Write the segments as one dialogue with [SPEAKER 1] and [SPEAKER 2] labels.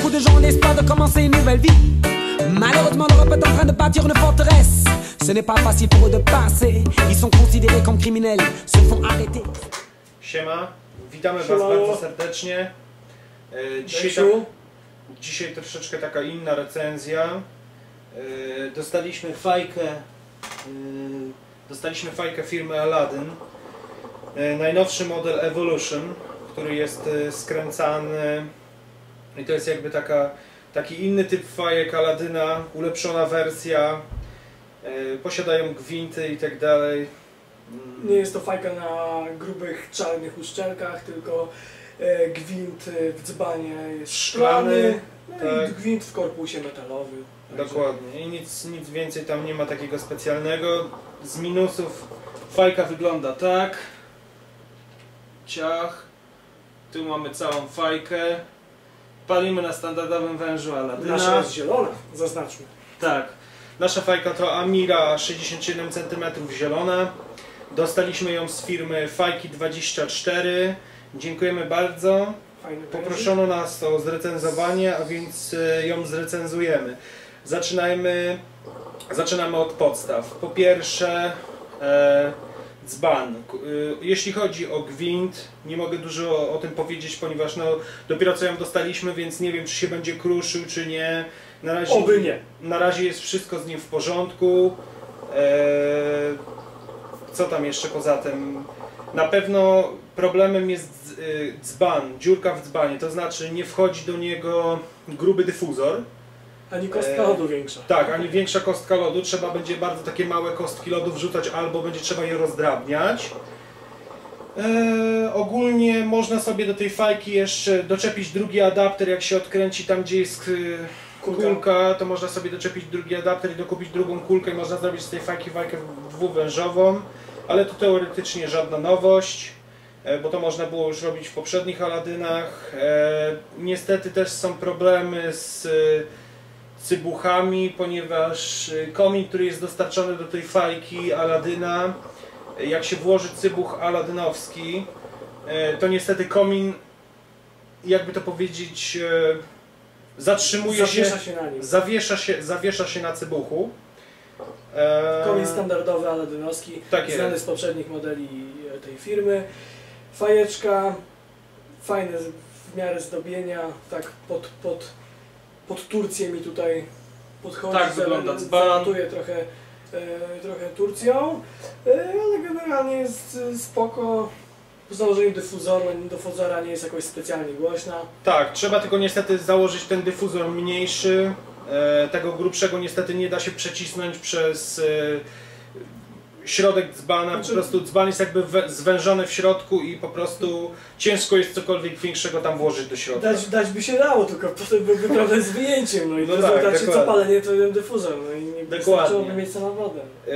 [SPEAKER 1] beaucoup de gens ont l'espoir de commencer une nouvelle vie. Malheureusement, l'Europe est en train de bâtir une forteresse. Ce n'est pas facile pour eux de passer. Ils sont considérés comme criminels, se font arrêter.
[SPEAKER 2] Siema, witamy Was
[SPEAKER 3] Siema.
[SPEAKER 2] bardzo serdecznie. E, Dzisiaj, tak, dzisiaj troszeczkę taka inna recenzja. E, Dostaliśmy fajkę, e, dostaliśmy fajkę firmy Aladdin. E, Najnowszy model Evolution, który jest e, skręcany i to jest jakby taka, taki inny typ fajek Aladyna, ulepszona wersja. E, Posiadają gwinty i tak dalej. Mm.
[SPEAKER 3] Nie jest to fajka na grubych, czarnych uszczelkach, tylko e, gwint e, w dzbanie jest
[SPEAKER 2] Szklany,
[SPEAKER 3] szklany, no
[SPEAKER 2] tak.
[SPEAKER 3] i gwint w korpusie metalowy.
[SPEAKER 2] Dokładnie. I nic, nic więcej tam nie ma takiego specjalnego. Z minusów fajka wygląda tak. Ciach. Tu mamy całą fajkę. Palimy na standardowym wężu Aladyna.
[SPEAKER 3] Nasza jest zielona, zaznaczmy.
[SPEAKER 2] Tak. Nasza fajka to Amira 67 cm zielona. Dostaliśmy ją z firmy Fajki 24. Dziękujemy bardzo.
[SPEAKER 3] Fajny
[SPEAKER 2] Poproszono nas o zrecenzowanie, a więc e, ją zrecenzujemy. Zaczynajmy, zaczynamy od podstaw. Po pierwsze, e, dzban. E, Jeśli chodzi o gwint, nie mogę dużo o, tym powiedzieć, ponieważ no, dopiero co ją dostaliśmy, więc nie wiem, czy się będzie kruszył, czy nie. Na razie,
[SPEAKER 3] Oby nie.
[SPEAKER 2] na razie jest wszystko z nim w porządku. E, co tam jeszcze poza tym? Na pewno problemem jest y, dzban, dziurka w dzbanie, to znaczy nie wchodzi do niego gruby dyfuzor.
[SPEAKER 3] Ani kostka
[SPEAKER 2] E,
[SPEAKER 3] lodu większa.
[SPEAKER 2] Tak, ani większa kostka lodu, trzeba będzie bardzo takie małe kostki lodu wrzucać albo będzie trzeba je rozdrabniać. E, ogólnie można sobie do tej fajki jeszcze doczepić drugi adapter, jak się odkręci tam gdzie jest y,
[SPEAKER 3] Kulka.
[SPEAKER 2] to można sobie doczepić drugi adapter i dokupić drugą kulkę i można zrobić z tej fajki fajkę dwuwężową, ale to teoretycznie żadna nowość, e, bo to można było już robić w poprzednich Aladynach. E, Niestety też są problemy z cybuchami, ponieważ y, komin, który jest dostarczony do tej fajki Aladyna, y, jak się włoży cybuch aladynowski, y, to niestety komin, jakby to powiedzieć, zatrzymuje
[SPEAKER 3] Zawiesza
[SPEAKER 2] się,
[SPEAKER 3] się na nim.
[SPEAKER 2] zawiesza się, zawiesza się na cybuchu. E,
[SPEAKER 3] Komin standardowy aladynowski,
[SPEAKER 2] Tak
[SPEAKER 3] znany z poprzednich modeli e, tej firmy. Fajeczka, fajne w miarę zdobienia, tak pod, pod, pod Turcję mi tutaj podchodzi.
[SPEAKER 2] Tak wygląda dzban.
[SPEAKER 3] zalatuje trochę, e, trochę Turcją, e, ale generalnie jest e, spoko. W założeniu dyfuzora, dyfuzora nie jest jakoś specjalnie głośna.
[SPEAKER 2] Tak, trzeba tylko niestety założyć ten dyfuzor mniejszy. E, tego grubszego niestety nie da się przecisnąć przez e, środek dzbana.
[SPEAKER 3] Znaczy-
[SPEAKER 2] Po prostu dzban jest jakby we, zwężony w środku i po prostu ciężko jest cokolwiek większego tam włożyć do środka.
[SPEAKER 3] Dać, dać by się dało, tylko potem byłby problem z wyjęciem. No i
[SPEAKER 2] No
[SPEAKER 3] w
[SPEAKER 2] tak,
[SPEAKER 3] co palenie to jeden dyfuzor. No i nie wystarczyłoby mieć co na wodę.
[SPEAKER 2] E,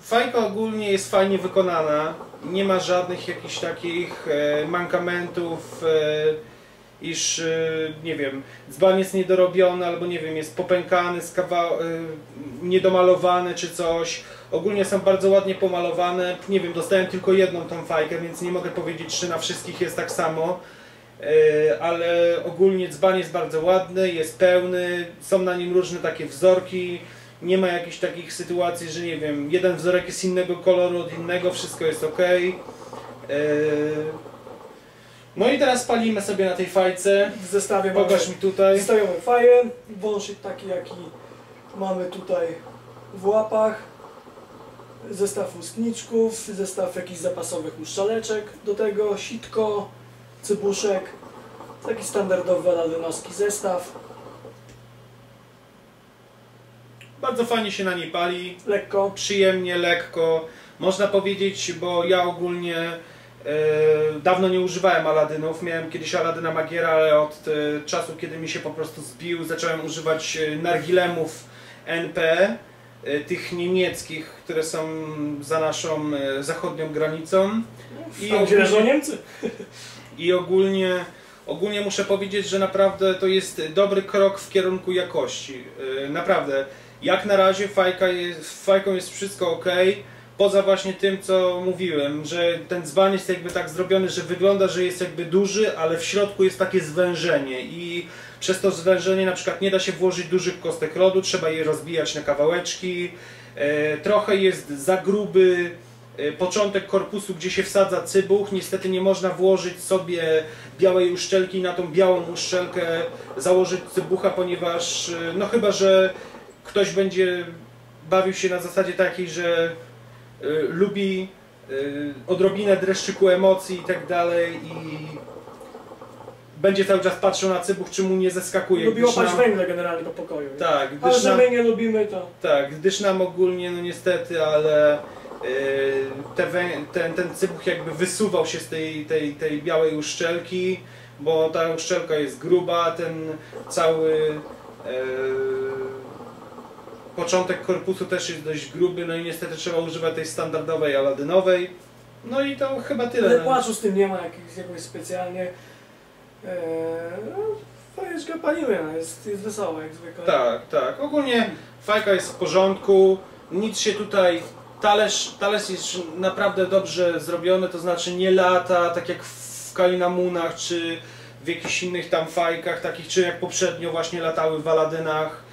[SPEAKER 2] Fajka ogólnie jest fajnie wykonana. Nie ma żadnych jakichś takich e, mankamentów, e, iż e, nie wiem, dzban jest niedorobiony albo nie wiem, jest popękany, z kawał, e, niedomalowany czy coś. Ogólnie są bardzo ładnie pomalowane. Nie wiem, dostałem tylko jedną tą fajkę, więc nie mogę powiedzieć, czy na wszystkich jest tak samo. E, Ale ogólnie dzban jest bardzo ładny, jest pełny, są na nim różne takie wzorki. Nie ma jakichś takich sytuacji, że nie wiem, jeden wzorek jest innego koloru od innego, wszystko jest ok. No i teraz palimy sobie na tej fajce.
[SPEAKER 3] Mamy,
[SPEAKER 2] Pokaż mi tutaj.
[SPEAKER 3] zestawiamy faję, wąsik taki jaki mamy tutaj w łapach, zestaw ustniczków, zestaw jakichś zapasowych uszczaleczek, do tego sitko, cybuszek, taki standardowy aladynowski zestaw,
[SPEAKER 2] Bardzo fajnie się na niej pali.
[SPEAKER 3] lekko,
[SPEAKER 2] Przyjemnie, lekko. Można powiedzieć, bo ja ogólnie dawno nie używałem Aladynów. Miałem kiedyś Aladyna Magiera, ale od e, czasu, kiedy mi się po prostu zbił, zacząłem używać e, nargilemów NP, e, tych niemieckich, które są za naszą zachodnią granicą. I
[SPEAKER 3] tam
[SPEAKER 2] ogólnie-
[SPEAKER 3] Niemcy.
[SPEAKER 2] I ogólnie, ogólnie muszę powiedzieć, że naprawdę to jest dobry krok w kierunku jakości. Yy, Naprawdę. Jak na razie fajka jest, fajką jest wszystko ok. Poza właśnie tym, co mówiłem, że ten dzban jest jakby tak zrobiony, że wygląda, że jest jakby duży, ale w środku jest takie zwężenie i przez to zwężenie na przykład nie da się włożyć dużych kostek lodu, trzeba je rozbijać na kawałeczki. E, trochę jest za gruby e, początek korpusu, gdzie się wsadza cybuch. Niestety nie można włożyć sobie białej uszczelki na tą białą uszczelkę założyć cybucha, ponieważ e, no chyba, że ktoś będzie bawił się na zasadzie takiej, że lubi y, odrobinę dreszczyku emocji i tak dalej i będzie cały czas patrzył na cybuch, czy mu nie zeskakuje.
[SPEAKER 3] Lubi łapać
[SPEAKER 2] nam-
[SPEAKER 3] węgle generalnie po pokoju. nie?
[SPEAKER 2] Tak,
[SPEAKER 3] Ale
[SPEAKER 2] gdyż
[SPEAKER 3] że
[SPEAKER 2] nam,
[SPEAKER 3] my nie lubimy to.
[SPEAKER 2] tak, gdyż nam ogólnie, no niestety, ale y, te wę, ten, ten cybuch jakby wysuwał się z tej, tej, tej białej uszczelki, bo ta uszczelka jest gruba, ten cały y, początek korpusu też jest dość gruby, no i niestety trzeba używać tej standardowej aladynowej. No i to chyba tyle.
[SPEAKER 3] Ale
[SPEAKER 2] no.
[SPEAKER 3] płaczu z tym nie ma jakichś, jakoś specjalnie. Eee, no, fajeczka palimy, no, jest, jest wesoło jak zwykle.
[SPEAKER 2] Tak, tak. Ogólnie fajka jest w porządku, nic się tutaj... Talerz, talerz jest naprawdę dobrze zrobiony, to znaczy nie lata, tak jak w Kalinamunach, czy w jakichś innych tam fajkach, takich, czy jak poprzednio właśnie latały w Aladynach.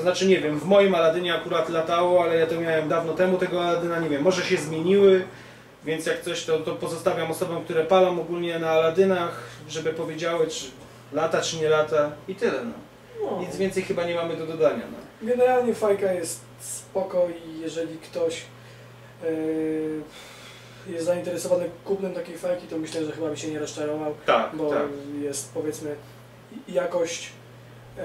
[SPEAKER 2] To znaczy, nie wiem, w moim Aladynie akurat latało, ale ja to miałem dawno temu, tego Aladyna, nie wiem, może się zmieniły, więc jak coś, to, to pozostawiam osobom, które palą ogólnie na Aladynach, żeby powiedziały, czy lata, czy nie lata i tyle, no.
[SPEAKER 3] No,
[SPEAKER 2] Nic więcej chyba nie mamy do dodania. No.
[SPEAKER 3] generalnie fajka jest spoko i jeżeli ktoś eee, jest zainteresowany kupnem takiej fajki, to myślę, że chyba by się nie rozczarował,
[SPEAKER 2] Tak,
[SPEAKER 3] bo
[SPEAKER 2] tak.
[SPEAKER 3] jest powiedzmy jakość eee,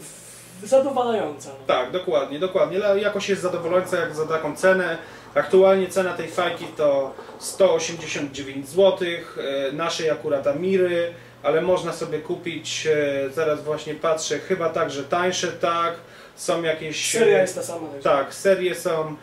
[SPEAKER 3] w- zadowalająca. No.
[SPEAKER 2] Tak, dokładnie, dokładnie. Jakość jest zadowalająca jak za taką cenę. Aktualnie cena tej fajki to 189 zł, e, naszej akurat Amiry, ale można sobie kupić, e, zaraz właśnie patrzę, chyba także tańsze, tak. Są jakieś... e,
[SPEAKER 3] Seria jest ta sama. także-
[SPEAKER 2] Tak, serie są e,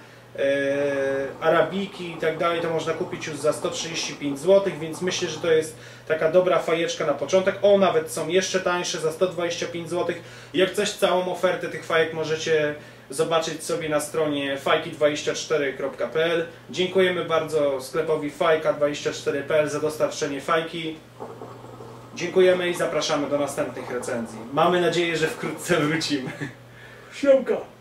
[SPEAKER 2] arabiki i tak dalej, to można kupić już za 135 zł, więc myślę, że to jest taka dobra fajeczka na początek. O, nawet są jeszcze tańsze za 125 zł. Jak coś, całą ofertę tych fajek możecie zobaczyć sobie na stronie fajki24.pl. Dziękujemy bardzo sklepowi fajka24.pl za dostarczenie fajki. Dziękujemy i zapraszamy do następnych recenzji. Mamy nadzieję, że wkrótce wrócimy.
[SPEAKER 3] Siemka!